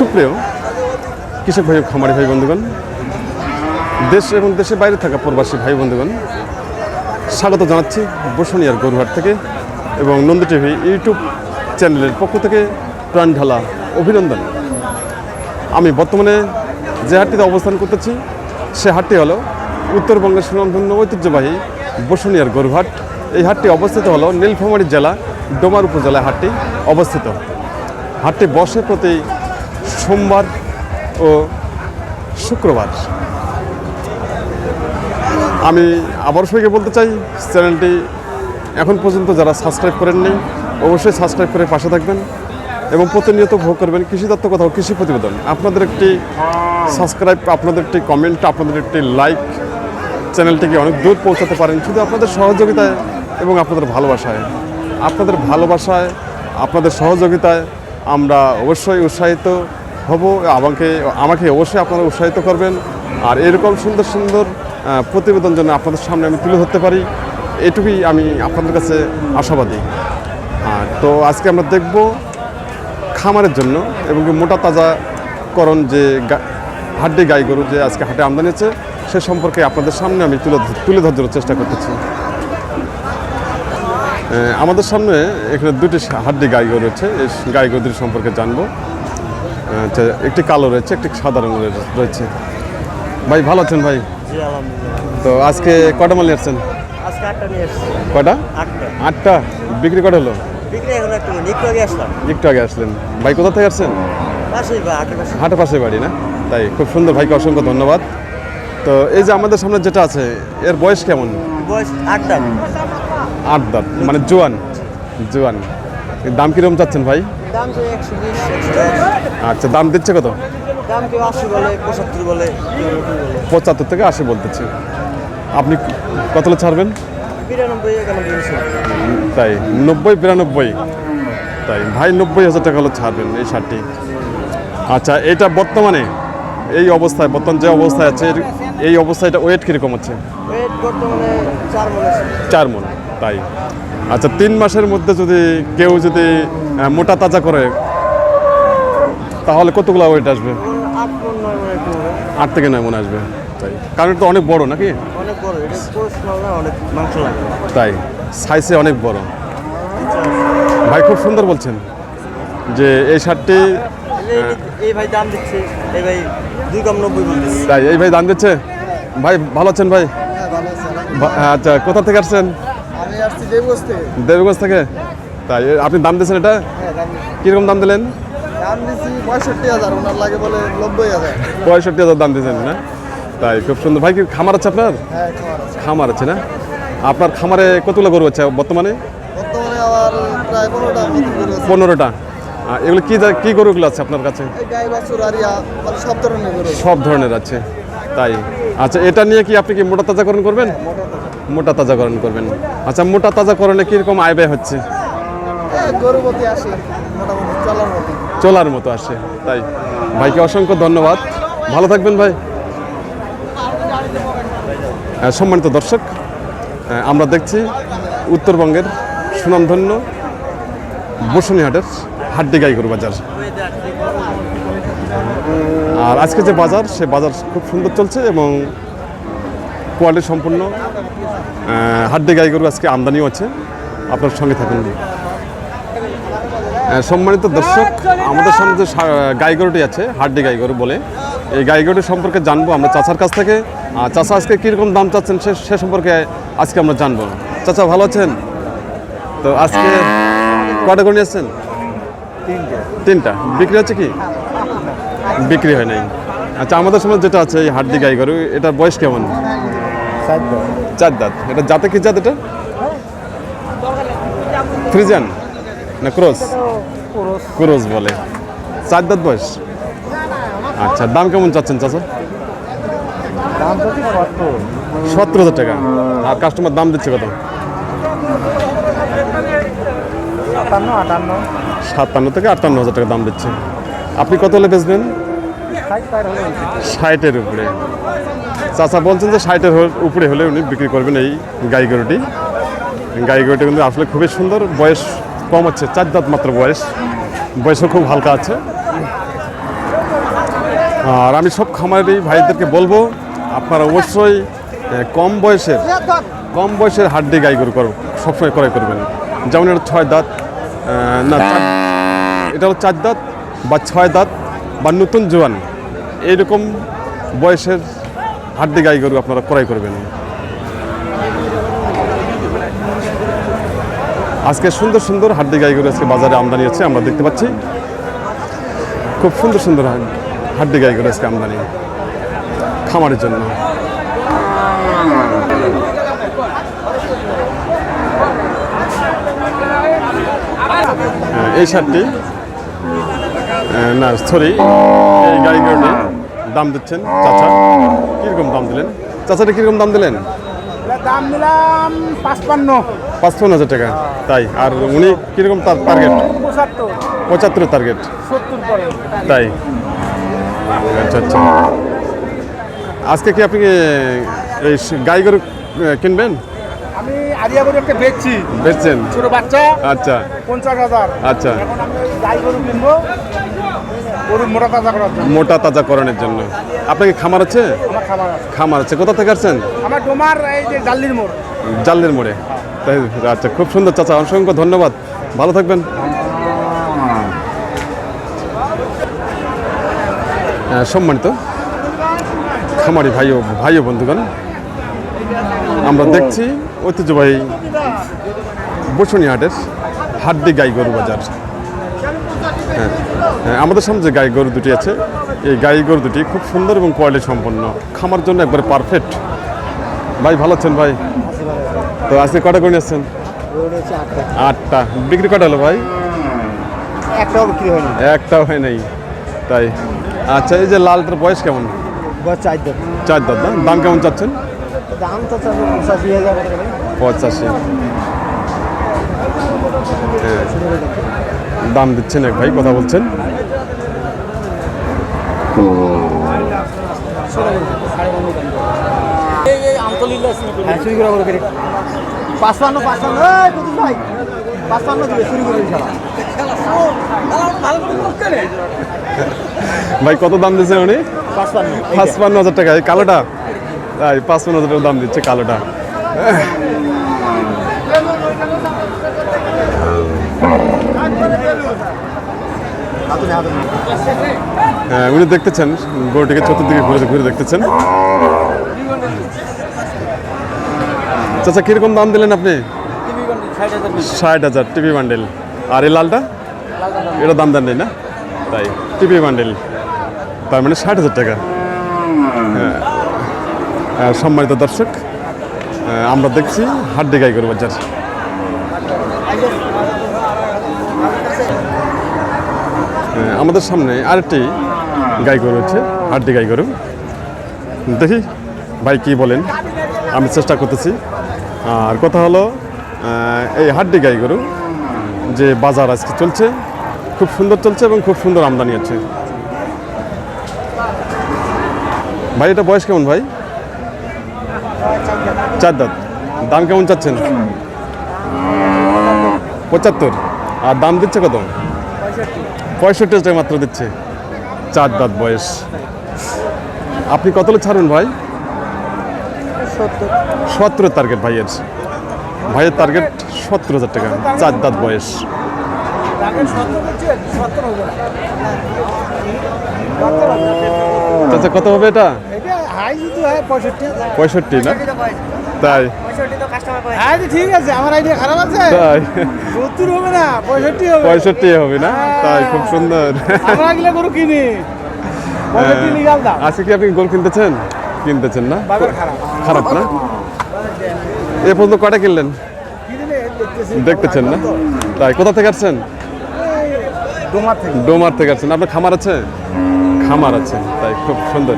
সুপ্রিয় কৃষক ভাই খামারি ভাই বন্ধুগণ, দেশ এবং দেশের বাইরে থাকা প্রবাসী ভাই বন্ধুগণ, স্বাগত জানাচ্ছি বসুনিয়ার গরুহাট থেকে এবং নন্দী টিভি ইউটিউব চ্যানেলের পক্ষ থেকে প্রাণ ঢালা অভিনন্দন। আমি বর্তমানে যে হাটটিতে অবস্থান করতেছি, সে হাটটি হলো উত্তরবঙ্গের সুনামধন্য ঐতিহ্যবাহী বসুনিয়ার গরুহাট। এই হাটটি অবস্থিত হলো নীলফামারী জেলা, ডোমার উপজেলায় হাটটি অবস্থিত। হাটটি বসে প্রতি সোমবার ও শুক্রবার। আমি আবার সবাইকে বলতে চাই, চ্যানেলটি এখন পর্যন্ত যারা সাবস্ক্রাইব করেননি, অবশ্যই সাবস্ক্রাইব করে পাশে থাকবেন এবং প্রতিনিয়ত ভোগ করবেন কৃষি তত্ত্ব কথা ও কৃষি প্রতিবেদন। আপনাদের একটি সাবস্ক্রাইব, আপনাদের একটি কমেন্ট, আপনাদের একটি লাইক চ্যানেলটিকে অনেক দূর পৌঁছাতে পারেন শুধু আপনাদের সহযোগিতায় এবং আপনাদের ভালোবাসায়। আপনাদের ভালোবাসায়, আপনাদের সহযোগিতায় আমরা অবশ্যই উৎসাহিত হব, আমাকে আমাকে অবশ্যই আপনারা উৎসাহিত করবেন। আর এরকম সুন্দর সুন্দর প্রতিবেদন যেন আপনাদের সামনে আমি তুলে ধরতে পারি, এটুকুই আমি আপনাদের কাছে আশাবাদী। আর তো আজকে আমরা দেখব খামারের জন্য এবং মোটা তাজাকরণ যে গা- হাড্ডি গাই গরু যে আজকে হাটে আমদানি হচ্ছে, সে সম্পর্কে আপনাদের সামনে আমি তুলে তুলে ধরার চেষ্টা করতেছি। আমাদের সামনে এখানে দুটি হাড্ডি গাই গরু রয়েছে, এই গাই গরুদের সম্পর্কে জানব। আচ্ছা একটি কালো রয়েছে একটি সাদা রঙের রয়েছে। ভাই ভালো আছেন ভাই? তো আজকে কটা মাল নিয়ে আসছেন? আজকে আটটা নিয়ে কটা? আটটা। বিক্রি কটা হলো? একটু আগে আসলেন। ভাই কোথা থেকে আসছেন? হাটের পাশে। বাড়ি না? তাই খুব সুন্দর। ভাইকে অসংখ্য ধন্যবাদ। তো এই যে আমাদের সামনে যেটা আছে এর বয়স কেমন? বয়স আটটা আট দাঁত মানে জোয়ান। জোয়ান। দাম কীরকম চাচ্ছেন ভাই? দাম তো একশো বিশ আচ্ছা দাম দিচ্ছে কত? দাম কেউ আশি বলে পঁচাত্তর বলে থেকে আশি বলতেছে। আপনি কত ছাড়বেন? বিরানব্বই তাই নব্বই বিরানব্বই। তাই ভাই নব্বই হাজার টাকা হলে ছাড়বেন এই শার্টটি। আচ্ছা এটা বর্তমানে এই অবস্থায় বর্তমান যে অবস্থায় আছে এই অবস্থায় এটা ওয়েট কীরকম আছে ওয়েট বর্তমানে চার মনে চার মন তাই। আচ্ছা তিন মাসের মধ্যে যদি কেউ যদি মোটা তাজা করে তাহলে কতগুলো ওয়েট আসবে? আট থেকে নয় মন আসবে। তাই। কারণ এটা তো অনেক বড় নাকি? অনেক বড় এটা অনেক মাংস লাগে। তাই। সাইজে অনেক বড়। ভাই খুব সুন্দর বলছেন যে এই শার্টটি এই- ভাই দাম দিচ্ছে এই ভাই দুই কম নব্বই তাই এই ভাই দাম দিচ্ছে? ভাই ভালো আছেন ভাই? আচ্ছা কোথা থেকে আসছেন? দেবগঞ্জ থেকে? তাই আপনি দাম দিয়েছেন এটা? হ্যাঁ কীরকম দাম দিলেন? পঁয়ষট্টি হাজার দাম দিয়েছেন না? তাই খুব সুন্দর। ভাই কি খামার আছে আপনার? হ্যাঁ খামার আছে। না? আপনার খামারে কতগুলো গরু আছে বর্তমানে? বর্তমানে পনেরোটা এগুলো কি কী গরুগুলো আছে আপনার কাছে? মানে সব ধরনের আছে। সব ধরনের আছে। তাই আচ্ছা এটা নিয়ে কি আপনি কি মোটা তাজাকরণ করবেন? মোটা তাজাকরণ করবেন। আচ্ছা মোটা তাজাকরণে কীরকম আয় ব্যয় হচ্ছে? চলার মতো আসে তাই? ভাইকে অসংখ্য ধন্যবাদ। ভালো থাকবেন ভাই। সম্মানিত দর্শক আমরা দেখছি উত্তরবঙ্গের সুনামধন্য বসুনিহাটের হাড্ডি গাইগরু বাজার। আর আজকে যে বাজার সে বাজার খুব সুন্দর চলছে এবং কোয়ালিটি সম্পূর্ণ আহ, গাই গরু আজকে আমদানিও আছে। আপনার সঙ্গে থাকুন সম্মানিত দর্শক আমাদের সামনে যে গাই গরুটি আছে হাড্ডি গাই গরু বলে এই গাই গরুটি সম্পর্কে জানব আমরা চাচার কাছ থেকে। চাচা আজকে কীরকম দাম চাচ্ছেন সে সে সম্পর্কে আজকে আমরা জানব। চাচা ভালো আছেন? তো আজকে কটা গরু নিয়ে আসছেন? তিনটা। বিক্রি হচ্ছে কি? বিক্রি হয় নাই। আচ্ছা আমাদের সময় যেটা আছে এই হাড্ডি গাই গরু এটার বয়স কেমন? চার দাঁত এটা জাতে কি জাত এটা? ফ্রিজান না ক্রস? ক্রস। বলে। চার দাঁত বয়স? আচ্ছা দাম কেমন চাচ্ছেন চাচা? সত্তর। হাজার টাকা। আর কাস্টমার দাম দিচ্ছে কত? সাতান্ন সাতান্ন থেকে আটান্ন হাজার টাকা দাম দিচ্ছে। আপনি কত হলে বেচবেন ষাটের উপরে। চাচা বলছেন যে ষাটের উপরে হলে উনি বিক্রি করবেন এই গাই গরুটি। গাই গরুটি কিন্তু আসলে খুবই সুন্দর, বয়স কম হচ্ছে, চার দাঁত মাত্র বয়স। বয়সও খুব হালকা আছে। আর আমি সব খামারি ভাইদেরকে বলব, আপনারা অবশ্যই কম বয়সের কম বয়সের হাড্ডি গাই গরু করো, সবসময় ক্রয় করবেন। যেমন এটা ছয় দাঁত না এটা হলো চার দাঁত বা ছয় দাঁত। বা নতুন জোয়ান। এইরকম বয়সের হাড্ডি গাই গরু আপনারা ক্রয় করবেন। আজকে সুন্দর সুন্দর হাড্ডি গাই গরু আজকে বাজারে আমদানি হচ্ছে আমরা দেখতে পাচ্ছি। খুব সুন্দর সুন্দর হাড্ডি গাই গরু আজকে আমদানি। খামারের জন্য। হ্যাঁ, এই আহ, না সরি এই গাড়ি গাড়ি দাম দিচ্ছেন। চাচা কীরকম দাম দিলেন? চাচাটা কীরকম দাম দিলেন? দাম দিলাম পাঁচপান্ন। পাঁচপন্ন হাজার টাকা। তাই আর উনি কীরকম তার টার্গেট পঁচাত্তর। টার্গেট তাই। আচ্ছা আচ্ছা। আজকে কি আপনি এই গাই গরু কিনবেন? আমি আরিয়া গরু একটা বেচছি। বেচছেন? ছোট বাচ্চা। আচ্ছা। পঞ্চাশ হাজার। আচ্ছা। এখন আমি গাই গরু কিনবো। গরু মোটা তাজা করণের জন্য। আপনার কি খামার আছে? খামার আছে। কোথা থেকে আসছেন? জাল্লির মোড়। জালদের মোড়ে। তাই আচ্ছা খুব সুন্দর চাচা অসংখ্য ধন্যবাদ। ভালো থাকবেন। হ্যাঁ, সম্মানিত খামারি ভাই ও ভাই ও বন্ধুগণ আমরা দেখছি ঐতিহ্যবাহী বসুনি হাটের হাড্ডি গাই গরু বাজার। আমাদের সামনে যে গাই গরু দুটি আছে এই গাই গরু দুটি খুব সুন্দর এবং কোয়ালিটি সম্পন্ন। খামার জন্য একবারে পারফেক্ট ভাই ভালো আছেন ভাই? তো আজকে কটা করে নিয়েছেন আটটা। বিক্রি কটা হলো ভাই? একটাও বিক্রি হয়নি একটাও হয় নাই। তাই। আচ্ছা এই যে লালটার বয়স কেমন? চার দাঁত। না? দাম কেমন চাচ্ছেন? দাম তো পঁচাশি হাজার পঁচাশি। হ্যাঁ। দাম দিচ্ছেন এক ভাই কথা বলছেন হ্যাঁ চুরি করে বলো কেটে পাঁচপান্ন পাঁচপান্ন ভাই পাঁচপান্ন দিবে চুরি করে ভাই কত দাম দিচ্ছেন উনি? পাঁচপান্ন হাজার টাকা এই কালোটা? তাই পাঁচপান্ন হাজার টাকা দাম দিচ্ছে কালোটা। উনি দেখতেছেন গরুটিকে চতুর্দিকে ঘুরে ঘুরে দেখতেছেন। চাচা কীরকম দাম দিলেন আপনি? ষাট হাজার টিভি বান্ডেল। আর এই লালটা? এটা দাম দেন নেই না? তাই টিভি বান্ডেল। তার মানে ষাট হাজার টাকা। হ্যাঁ। হ্যাঁ, সম্মানিত দর্শক হ্যাঁ, আমরা দেখছি হাড্ডি গাই গরু বাজার। হ্যাঁ, আমাদের সামনে আরেকটি গাই গরু হচ্ছে, হাড্ডি গাই গরু। দেখি ভাই কী বলেন, আমি চেষ্টা করতেছি। আর কথা হলো এই হাড্ডি গাই গরু যে বাজার আজকে চলছে, খুব সুন্দর চলছে এবং খুব সুন্দর আমদানি আছে ভাই, এটা বয়স কেমন ভাই? চার দাঁত। দাম কেমন চাচ্ছেন? পঁচাত্তর। আর দাম দিচ্ছে কত? পঁয়ষট্টি। মাত্র দিচ্ছে। চার দাঁত বয়স। আপনি কত ছাড়ুন ভাই? সতেরো টার্গেট ভাইয়ের। ভাইয়ের টার্গেট সত্তর হাজার টাকা চার দাঁত বয়স। কত হবে এটা? পঁয়ষট্টি না? তাই। হ্যাঁ ঠিক আছে আমার আইডিয়া খারাপ আছে। তাই। সত্তর হবে না পঁয়ষট্টি হবে। পঁয়ষট্টি হবে না? তাই খুব সুন্দর। আমরা গেলে গরু কিনি। পঁয়ষট্টি আজকে কি আপনি গোল কিনতেছেন? কিনতেছেন না? খারাপ। খারাপ না? এ পর্যন্ত কটা কিনলেন? দেখতেছেন না? তাই কোথা থেকে আসছেন? ডোমার থেকে। ডোমার আসছেন। আপনার খামার আছে? খামার আছে। তাই খুব সুন্দর।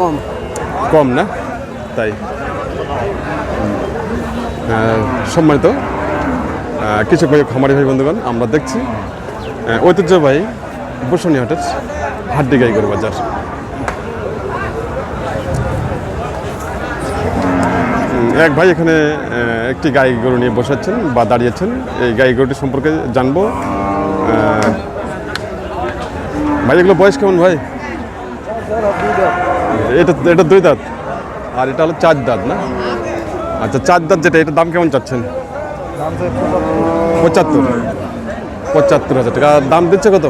কম। কম না? তাই। সম্মানিত কিছু ভাই, খামারি ভাই, বন্ধুগণ, আমরা দেখছি ঐতিহ্যবাহী বসুনি হাটের হাড্ডি গাই গরু বাজার। এক ভাই এখানে একটি গাই গরু নিয়ে বসাচ্ছেন বা দাঁড়িয়েছেন। এই গাই গরুটি সম্পর্কে জানব। ভাই, এগুলো বয়স কেমন ভাই? এটা এটা দুই দাঁত, আর এটা হলো চার দাঁত, না? আচ্ছা চার দাঁত যেটা, এটার দাম কেমন চাচ্ছেন? পঁচাত্তর। পঁচাত্তর হাজার টাকা। দাম দিচ্ছে কত?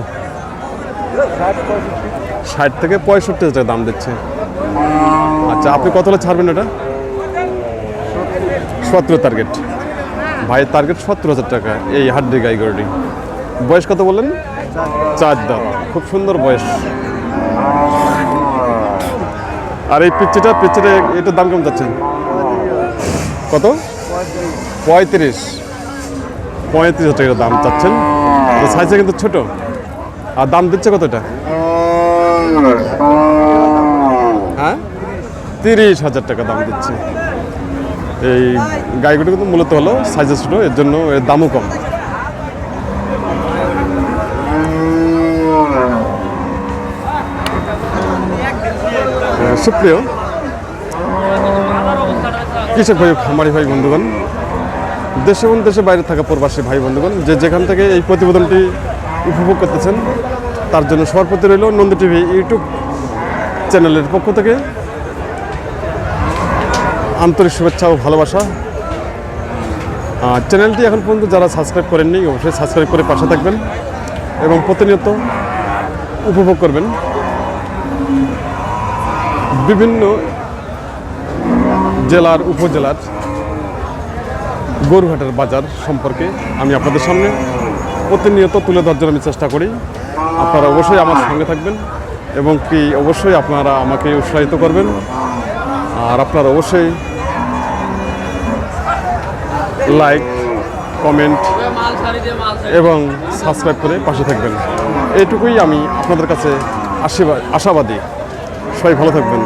ষাট থেকে পঁয়ষট্টি হাজার টাকা দাম দিচ্ছে। আচ্ছা আপনি কত হলে ছাড়বেন এটা? সতেরো টার্গেট। ভাইয়ের টার্গেট সত্তর হাজার টাকা, এই হাড্ডি গাই বয়স কত বললেন? চার দাঁত। খুব সুন্দর বয়স। আর এই পিচ্ছিটা পিচ্ছিটা এটার দাম কেমন যাচ্ছেন কত? পঁয়ত্রিশ। পঁয়ত্রিশ হাজার টাকা দাম চাচ্ছেন। সাইজে কিন্তু ছোট। আর দাম দিচ্ছে কত এটা হ্যাঁ? তিরিশ হাজার টাকা দাম দিচ্ছে। এই গাইগুলো কিন্তু মূলত হলো সাইজে ছোটো এর জন্য এর দামও কম। আহ, সুপ্রিয় কৃষক ভাই, খামারি ভাই, বন্ধুগণ, দেশে এবং দেশে বাইরে থাকা প্রবাসী ভাই, বন্ধুগণ, যে যেখান থেকে এই প্রতিবেদনটি উপভোগ করতেছেন, তার জন্য সবার প্রতি রইল নন্দী টিভি ইউটিউব চ্যানেলের পক্ষ থেকে। আন্তরিক শুভেচ্ছা ও ভালোবাসা। চ্যানেলটি এখন পর্যন্ত যারা সাবস্ক্রাইব করেননি, অবশ্যই সাবস্ক্রাইব করে পাশে থাকবেন এবং প্রতিনিয়ত উপভোগ করবেন। বিভিন্ন জেলার উপজেলার গরুহাটের বাজার সম্পর্কে আমি আপনাদের সামনে প্রতিনিয়ত তুলে ধরার জন্য আমি চেষ্টা করি। আপনারা অবশ্যই আমার সঙ্গে থাকবেন এবং কি অবশ্যই আপনারা আমাকে উৎসাহিত করবেন। আর আপনারা অবশ্যই লাইক কমেন্ট এবং সাবস্ক্রাইব করে পাশে থাকবেন। এইটুকুই আমি আপনাদের কাছে আশীর্বাদ আশাবাদী। সবাই ভালো থাকবেন।